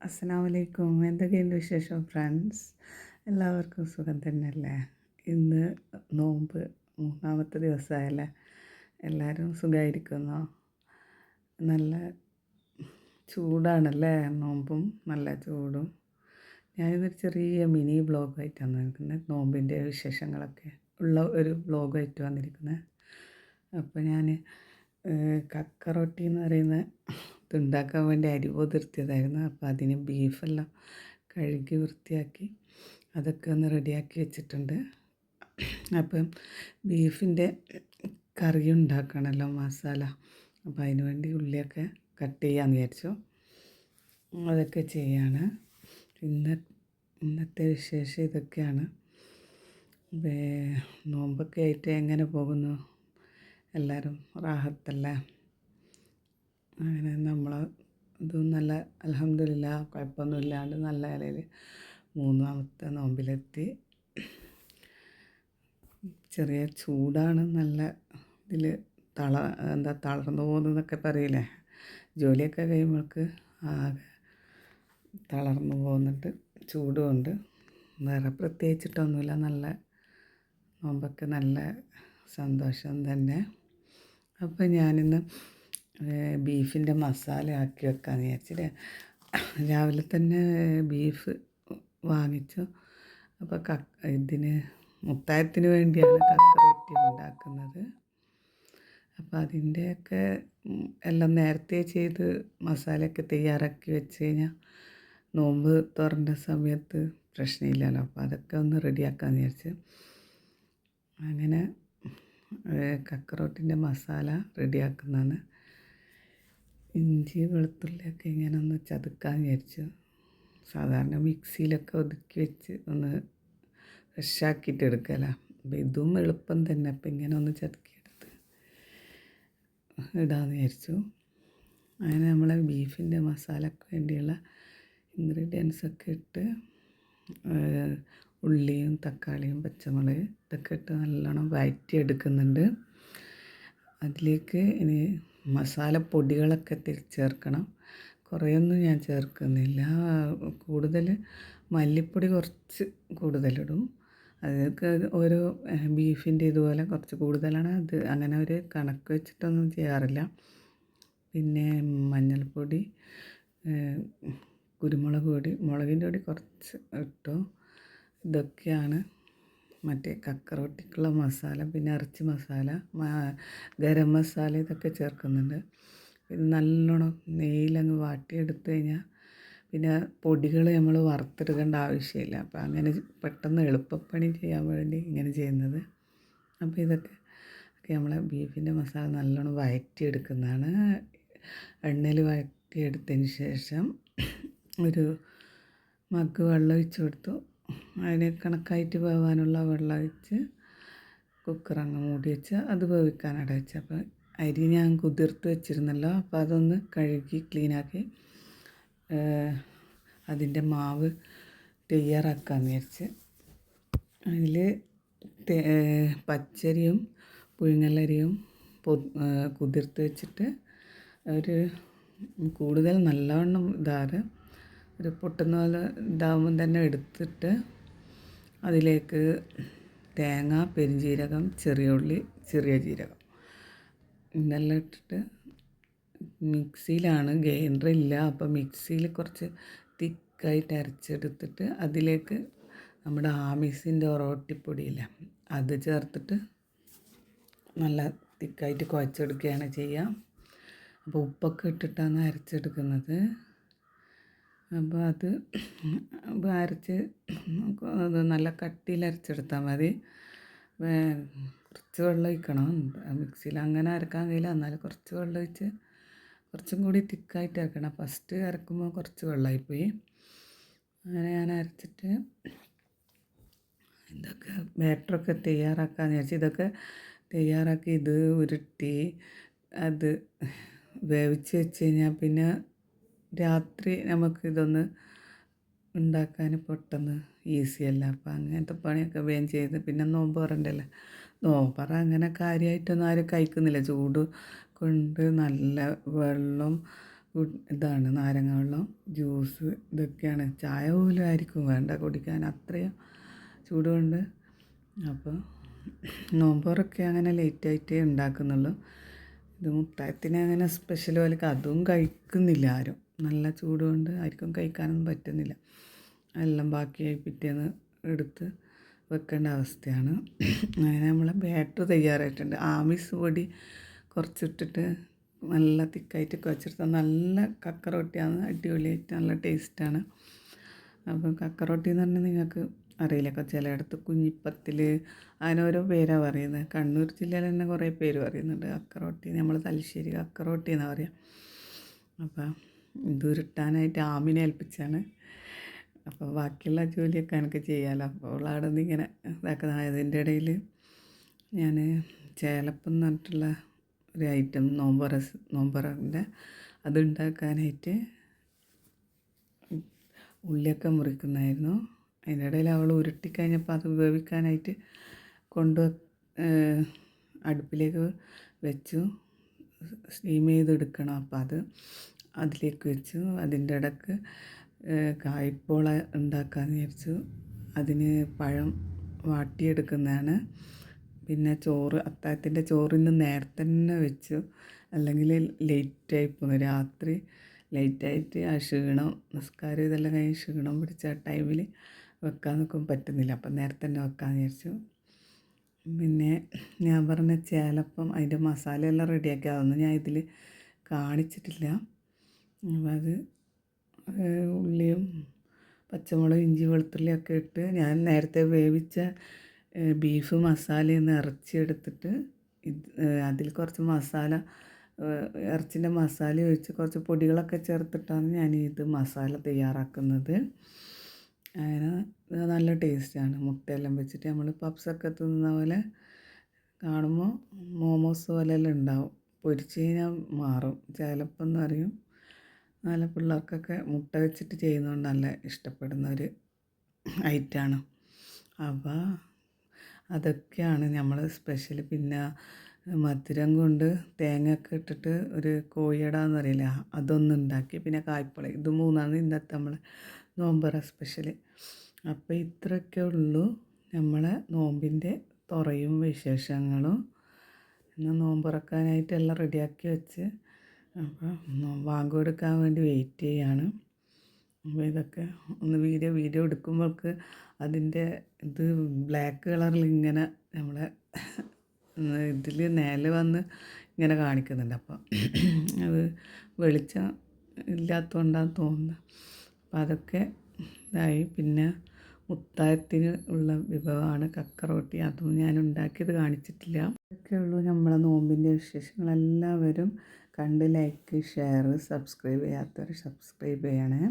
അസ്സാം വലൈക്കും എന്തൊക്കെയുണ്ട് വിശേഷം ഫ്രണ്ട്സ്? എല്ലാവർക്കും സുഖം തന്നെയല്ലേ? ഇന്ന് നോമ്പ് മൂന്നാമത്തെ ദിവസമായല്ലേ? എല്ലാവരും സുഖമായിരിക്കുന്നു? നല്ല ചൂടാണല്ലേ നോമ്പും? നല്ല ചൂടും. ഞാനിന്നൊരു ചെറിയ മിനി ബ്ലോഗായിട്ട് വന്നിരിക്കുന്നത് നോമ്പിന്റെ വിശേഷങ്ങളൊക്കെ ഉള്ള ഒരു ബ്ലോഗായിട്ട് വന്നിരിക്കുന്നത് അപ്പോൾ ഞാൻ കക്കറൊട്ടി എന്ന് പറയുന്ന ഇതുണ്ടാക്കാൻ വേണ്ടി അരി പോതിർത്തിയതായിരുന്നു. അപ്പോൾ അതിന് ബീഫെല്ലാം കഴുകി വൃത്തിയാക്കി അതൊക്കെ ഒന്ന് റെഡിയാക്കി വെച്ചിട്ടുണ്ട്. അപ്പം ബീഫിന്റെ കറി ഉണ്ടാക്കണമല്ലോ മസാല. അപ്പോൾ അതിന് വേണ്ടി ഉള്ളിയൊക്കെ കട്ട് ചെയ്യാമെന്ന് വിചാരിച്ചു. അതൊക്കെ ചെയ്യാണ്. ഇന്ന ഇന്നത്തെ വിശേഷം ഇതൊക്കെയാണ്. നോമ്പൊക്കെ ആയിട്ട് എങ്ങനെ പോകുന്നു? എല്ലാവരും റാഹത്തല്ലേ? അങ്ങനെ നമ്മൾ ഇതും നല്ല അലഹമില്ല കുഴപ്പമൊന്നുമില്ലാണ്ട് നല്ല നിലയിൽ മൂന്നാമത്തെ നോമ്പിലെത്തി. ചെറിയ ചൂടാണ് നല്ല ഇതിൽ തള എന്താ തളർന്നു പോകുന്നതെന്നൊക്കെ പറയില്ലേ? ജോലിയൊക്കെ കഴിയുമ്പോൾക്ക് ആകെ തളർന്നു പോകുന്നുണ്ട് ചൂടുമുണ്ട് വേറെ പ്രത്യേകിച്ചിട്ടൊന്നുമില്ല നല്ല നോമ്പൊക്കെ നല്ല സന്തോഷം തന്നെ. അപ്പോൾ ഞാനിന്ന് ബീഫിന്റെ മസാല ആക്കി വെക്കാമെന്ന് വിചാരിച്ചിട്ട് രാവിലെ തന്നെ ബീഫ് വാങ്ങിച്ചു. അപ്പോൾ ക ഇതിന് മുത്തായത്തിന് വേണ്ടിയാണ് കക്കറൊട്ടി ഉണ്ടാക്കുന്നത്. അപ്പോൾ അതിന്റെയൊക്കെ എല്ലാം നേരത്തെ ചെയ്ത് മസാലയൊക്കെ തയ്യാറാക്കി വെച്ച് കഴിഞ്ഞാൽ നോമ്പ് തുറന്ന സമയത്ത് പ്രശ്നമില്ലല്ലോ. അപ്പോൾ അതൊക്കെ ഒന്ന് റെഡിയാക്കാമെന്ന് വിചാരിച്ച് അങ്ങനെ കക്കറോട്ടിന്റെ മസാല റെഡിയാക്കുന്നതാണ്. ഇഞ്ചി വെളുത്തുള്ളിയൊക്കെ ഇങ്ങനെ ഒന്ന് ചതുക്കാൻ വിചാരിച്ചു. സാധാരണ മിക്സിയിലൊക്കെ ഒതുക്കി വെച്ച് ഒന്ന് ഫ്രഷാക്കിയിട്ട് എടുക്കല. അപ്പം ഇതും എളുപ്പം തന്നെ. അപ്പം ഇങ്ങനെ ഒന്ന് ചതുക്കിയെടുത്ത് ഇടാമെന്ന് വിചാരിച്ചു. അങ്ങനെ നമ്മളെ ബീഫിന്റെ മസാലയ്ക്ക് വേണ്ടിയുള്ള ഇൻഗ്രീഡിയൻസൊക്കെ ഇട്ട് ഉള്ളിയും തക്കാളിയും പച്ചമുളക് ഇതൊക്കെ ഇട്ട് നല്ലോണം വഴറ്റി എടുക്കുന്നുണ്ട് അതിലേക്ക് ഇനി മസാലപ്പൊടികളൊക്കെ ചേർക്കണം. കുറേയൊന്നും ഞാൻ ചേർക്കുന്നില്ല. കൂടുതൽ മല്ലിപ്പൊടി കുറച്ച് കൂടുതലിടും. അതൊക്കെ ഓരോ ബീഫിന്റെ ഇതുപോലെ കുറച്ച് കൂടുതലാണ്. അത് അങ്ങനെ ഒരു കണക്ക് വെച്ചിട്ടൊന്നും ചെയ്യാറില്ല. പിന്നെ മഞ്ഞൾപ്പൊടി കുരുമുളക് പൊടി മുളകിന്റെ പൊടി കുറച്ച് ഇട്ടു. ഇതൊക്കെയാണ് മറ്റേ കക്കറോട്ടിക്കുള്ള മസാല പിന്നെ ഇറച്ചി മസാല ഗരം മസാല ഇതൊക്കെ ചേർക്കുന്നുണ്ട്. ഇത് നല്ലോണം നെയ്യിലങ്ങ് വാട്ടിയെടുത്ത് കഴിഞ്ഞാൽ പിന്നെ പൊടികൾ നമ്മൾ വറുത്തെടുക്കേണ്ട ആവശ്യമില്ല. അപ്പോൾ അങ്ങനെ പെട്ടെന്ന് എളുപ്പപ്പണി ചെയ്യാൻ വേണ്ടി ഇങ്ങനെ ചെയ്യുന്നത്. അപ്പോൾ ഇതൊക്കെ ഒക്കെ നമ്മളെ ബീഫിന്റെ മസാല നല്ലോണം വഴറ്റിയെടുക്കുന്നതാണ് എണ്ണയിൽ വഴറ്റിയെടുത്തതിന് ശേഷം ഒരു മഗ് വെള്ളം ഒഴിച്ച് കൊടുത്തു. അതിന് കണക്കായിട്ട് വേവാനുള്ള വെള്ളം ഒഴിച്ച് കുക്കർ അങ്ങ് മൂടി വെച്ച് അത് വേവിക്കാനട വെച്ച് അപ്പോൾ അരി ഞാൻ കുതിർത്ത് വെച്ചിരുന്നല്ലോ അപ്പോൾ അതൊന്ന് കഴുകി ക്ലീനാക്കി അതിന്റെ മാവ് തയ്യാറാക്കാൻ വിചാരിച്ച്. അതിൽ പച്ചരിയും പുഴുങ്ങലരിയും കുതിർത്ത് വെച്ചിട്ട് ഒരു കൂടുതൽ നല്ലവണ്ണം ഇതാറ് ഒരു പൊട്ടുന്ന പോലെ ഇതാവുമ്പം തന്നെ എടുത്തിട്ട് അതിലേക്ക് തേങ്ങ പെരുംജീരകം ചെറിയ ഉള്ളി ചെറിയ ജീരകം. ഇതെല്ലാം ഇട്ടിട്ട് മിക്സിയിലാണ് ഗ്രൈൻഡർ ഇല്ല. അപ്പോൾ മിക്സിയിൽ കുറച്ച് തിക്കായിട്ട് അരച്ചെടുത്തിട്ട് അതിലേക്ക് നമ്മുടെ ആമീസിന്റെ ഒറോട്ടിപ്പൊടിയില്ല അത് ചേർത്തിട്ട് നല്ല തിക്കായിട്ട് കുഴച്ചെടുക്കുകയാണ് ചെയ്യുക. അപ്പോൾ ഉപ്പൊക്കെ ഇട്ടിട്ടാണ് അരച്ചെടുക്കുന്നത്. അപ്പോൾ അത് അരച്ച് അത് നല്ല കട്ടിയിൽ അരച്ചെടുത്താൽ മതി. കുറച്ച് വെള്ളം ഒഴിക്കണം. മിക്സിയിൽ അങ്ങനെ അരക്കാൻ കഴിയില്ല. എന്നാലും കുറച്ച് വെള്ളം ഒഴിച്ച് കുറച്ചും കൂടി തിക്കായിട്ട് അരക്കണം. ഫസ്റ്റ് അരക്കുമ്പോൾ കുറച്ച് വെള്ളമായിപ്പോയി. അങ്ങനെ ഞാൻ അരച്ചിട്ട് ഇതൊക്കെ ബാറ്ററൊക്കെ തയ്യാറാക്കാമെന്ന് വിചാരിച്ചു ഇതൊക്കെ തയ്യാറാക്കി ഇത് ഉരുട്ടി അത് വേവിച്ച് വെച്ച് കഴിഞ്ഞാൽ പിന്നെ രാത്രി നമുക്കിതൊന്ന് ഉണ്ടാക്കാൻ പെട്ടെന്ന് ഈസിയല്ല. അപ്പം അങ്ങനത്തെ പണിയൊക്കെ വേഗം ചെയ്ത് പിന്നെ നോമ്പ് പറയണ്ടല്ലോ? നോമ്പറ അങ്ങനെ കാര്യമായിട്ടൊന്നും ആരും കഴിക്കുന്നില്ല. ചൂട് കൊണ്ട് നല്ല വെള്ളം ഇതാണ് നാരങ്ങ വെള്ളം ജ്യൂസ് ഇതൊക്കെയാണ്. ചായ പോലും ആയിരിക്കും വേണ്ട കുടിക്കാൻ. അത്രയും ചൂട് കൊണ്ട്. അപ്പോൾ നോമ്പോറൊക്കെ അങ്ങനെ ലേറ്റായിട്ടേ ഉണ്ടാക്കുന്നുള്ളൂ. ഇത് മുത്തായത്തിന് അങ്ങനെ സ്പെഷ്യൽ പോലെ അതും കഴിക്കുന്നില്ല ആരും. നല്ല ചൂട് കൊണ്ട് ആർക്കും കഴിക്കാനൊന്നും പറ്റുന്നില്ല. എല്ലാം ബാക്കിയായി പിറ്റേന്ന് എടുത്ത് വെക്കേണ്ട അവസ്ഥയാണ്. അങ്ങനെ നമ്മളെ ബാറ്റർ തയ്യാറായിട്ടുണ്ട്. ആമിസ് പൊടി കുറച്ചിട്ടിട്ട് നല്ല തിക്കായിട്ട് കുഴച്ചെടുത്ത നല്ല കക്ക റൊട്ടിയാണ് അടിപൊളിയായിട്ട് നല്ല ടേസ്റ്റാണ്. അപ്പം കക്കറൊട്ടി എന്ന് പറഞ്ഞാൽ നിങ്ങൾക്ക് അറിയില്ല. ചിലയിടത്ത് കുഞ്ഞിപ്പത്തിൽ അങ്ങനെ ഓരോ പേരാണ് പറയുന്നത്. കണ്ണൂർ ജില്ലയിൽ തന്നെ കുറേ പേര് പറയുന്നുണ്ട് കക്ക റൊട്ടി നമ്മൾ തലശ്ശേരി കക്ക റൊട്ടി എന്നാണ് പറയുക അപ്പം ഇത് ആമിനെ ഏൽപ്പിച്ചാണ്. അപ്പോൾ ബാക്കിയുള്ള ജോലിയൊക്കെ എനിക്ക് ചെയ്യാമല്ലോ അപ്പോൾ അവിടെ നിന്ന് ഇങ്ങനെ ഇതാക്കുന്ന അതിന്റെ ഇടയിൽ ഞാൻ ചേലപ്പം എന്ന് പറഞ്ഞിട്ടുള്ള ഒരു ഐറ്റം നോമ്പറ നോമ്പറിന്റെ അതുണ്ടാക്കാനായിട്ട് ഉള്ളിയൊക്കെ മുറിക്കുന്നതായിരുന്നു. അതിന്റെ ഇടയിൽ അവൾ ഉരുട്ടിക്കഴിഞ്ഞപ്പോൾ അത് വേവിക്കാനായിട്ട് കൊണ്ട് അടുപ്പിലേക്ക് വെച്ചു. സ്റ്റീം ചെയ്തെടുക്കണം. അപ്പോൾ അത് അതിലേക്ക് വെച്ചു. അതിന്റെ ഇടയ്ക്ക് കായ്പോള ഉണ്ടാക്കാമെന്ന് വിചാരിച്ചു. അതിന് പഴം വാട്ടിയെടുക്കുന്നതാണ്. പിന്നെ ചോറ് അത്താഴത്തിന്റെ ചോറിന്ന് നേരത്തെ തന്നെ വെച്ചു. അല്ലെങ്കിൽ ലേറ്റായി പോകുന്നു രാത്രി ലേറ്റായിട്ട് ആ ക്ഷീണം നിസ്കാരം ഇതെല്ലാം കഴിഞ്ഞ് ക്ഷീണം പിടിച്ച ടൈമിൽ വെക്കാൻ നിൽക്കും പറ്റുന്നില്ല. അപ്പം നേരത്തെ തന്നെ വെക്കാമെന്ന് വിചാരിച്ചു. പിന്നെ ഞാൻ പറഞ്ഞ ചേലപ്പം അതിന്റെ മസാലയെല്ലാം റെഡിയാക്കി അതൊന്നും ഞാൻ ഇതിൽ കാണിച്ചിട്ടില്ല. അത് ഉള്ളിയും പച്ചമുളകും ഇഞ്ചി വെളുത്തുള്ളിയൊക്കെ ഇട്ട് ഞാൻ നേരത്തെ വേവിച്ച ബീഫ് മസാലയിൽ നിന്ന് ഇറച്ചി എടുത്തിട്ട് ഇത് അതിൽ കുറച്ച് മസാല ഇറച്ചിന്റെ മസാല ഒഴിച്ച് കുറച്ച് പൊടികളൊക്കെ ചേർത്തിട്ടാണ് ഞാൻ ഇത് മസാല തയ്യാറാക്കുന്നത്. അങ്ങനെ നല്ല ടേസ്റ്റാണ്. മുട്ടയെല്ലാം വെച്ചിട്ട് നമ്മൾ പപ്സൊക്കെ തിന്നുന്ന പോലെ കാണുമ്പോൾ മോമോസ് പോലെയെല്ലാം ഉണ്ടാവും. പൊരിച്ച് കഴിഞ്ഞാൽ മാറും. ചിലപ്പം എന്ന് പറയും നല്ല പിള്ളേർക്കൊക്കെ മുട്ട വെച്ചിട്ട് ചെയ്യുന്നതുകൊണ്ട് നല്ല ഇഷ്ടപ്പെടുന്ന ഒരു ഐറ്റമാണ് അപ്പോൾ അതൊക്കെയാണ് നമ്മൾ സ്പെഷ്യൽ പിന്നെ മധുരം കൊണ്ട് തേങ്ങയൊക്കെ ഇട്ടിട്ട് ഒരു കോഴിയട എന്ന് പറയില്ല അതൊന്നും ഉണ്ടാക്കി പിന്നെ കായ്പ്പള ഇത് മൂന്നാണ് ഇന്നത്തെ നമ്മൾ നോമ്പറ സ്പെഷ്യൽ അപ്പോൾ ഇത്രയൊക്കെ ഉള്ളൂ നമ്മളെ നോമ്പിന്റെ തുറയും വിശേഷങ്ങളും. ഇന്ന് നോമ്പുറക്കാനായിട്ട് എല്ലാം റെഡിയാക്കി വെച്ച് അപ്പോൾ ബാങ്ക് കൊടുക്കാൻ വേണ്ടി വെയിറ്റ് ചെയ്യാണ്. അപ്പോൾ ഇതൊക്കെ ഒന്ന് വീഡിയോ വീഡിയോ എടുക്കുമ്പോൾക്ക് അതിന്റെ ഇത് ബ്ലാക്ക് കളറിൽ ഇങ്ങനെ നമ്മളെ ഇതിൽ നേൽ വന്ന് ഇങ്ങനെ കാണിക്കുന്നുണ്ട്. അപ്പോൾ അത് വെളിച്ചം ഇല്ലാത്തതുകൊണ്ടാണ് തോന്നുന്നത് അപ്പോൾ അതൊക്കെ ഇതായി. പിന്നെ മുത്തായത്തിന് ഉള്ള വിഭവമാണ് കക്കറോട്ടി. അതും ഞാൻ ഉണ്ടാക്കിയത് കാണിച്ചിട്ടില്ല. ഇതൊക്കെ ഉള്ളൂ നമ്മളെ നോമ്പിന്റെ വിശേഷങ്ങളെല്ലാവരും കണ്ട് ലൈക്ക് ഷെയർ സബ്സ്ക്രൈബ് ചെയ്യാത്തവർ സബ്സ്ക്രൈബ് ചെയ്യണേ.